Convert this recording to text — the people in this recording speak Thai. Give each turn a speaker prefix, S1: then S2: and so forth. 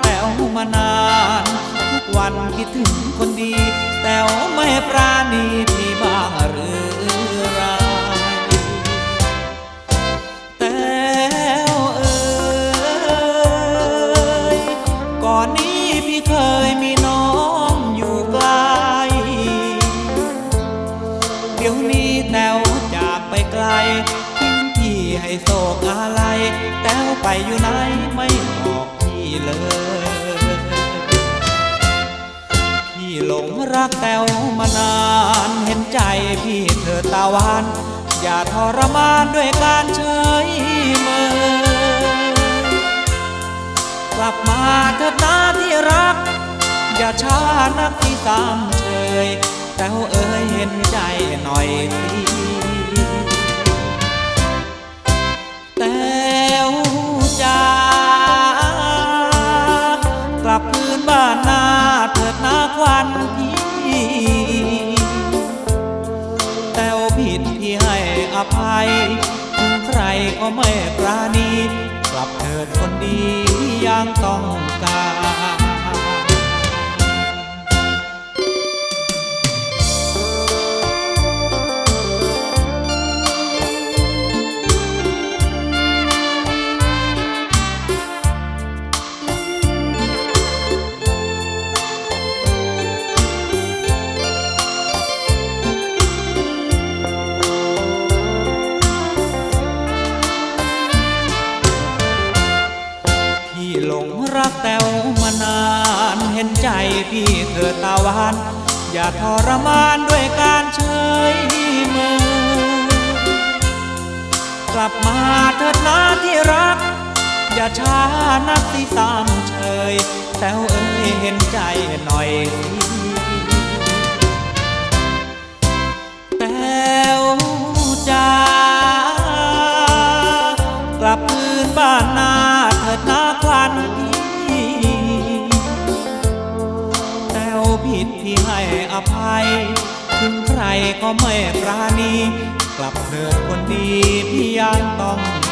S1: แต่วมานาน ทุกวันคิดถึงคนดี แต่วไม่ปราณีพี่บ้างหรือไรแต่วเอ่ยก่อนนี้พี่เคยมีน้องอยู่ไกลเดี๋ยวนี้แต้วจากไปไกลทิ้งพี่ให้โศ รักแต้วมานานเห็นใจพี่เธอตาหวาน อย่าทรมานด้วยการเฉยเมยกลับมาเถิดนาที่รัก อย่าช้านักที่ตามเชยแต้วเอ้ยเห็นใจหน่อยสิแต้วจ้ากลับคืนบ้านนาเถิดนาควันพี่ ถึงใครก็ไม่ปราณี กลับเถิดคนดีที่ยังต้องการ เห็นใจพี่เธอตาหวาน อย่าทรมานด้วยการเฉยเมอกลับมาเถิดนาที่รัก อย่าช้านักที่สามเชยแต้วเอ้ยเห็นใจหน่อยแต้วจ้ากลับคืนบ้านนาเถิดนาควันพี่ ที่ให้อภัย ถึงใครก็ไม่ปราณี กลับเถิดคนดีพี่ยังต้อง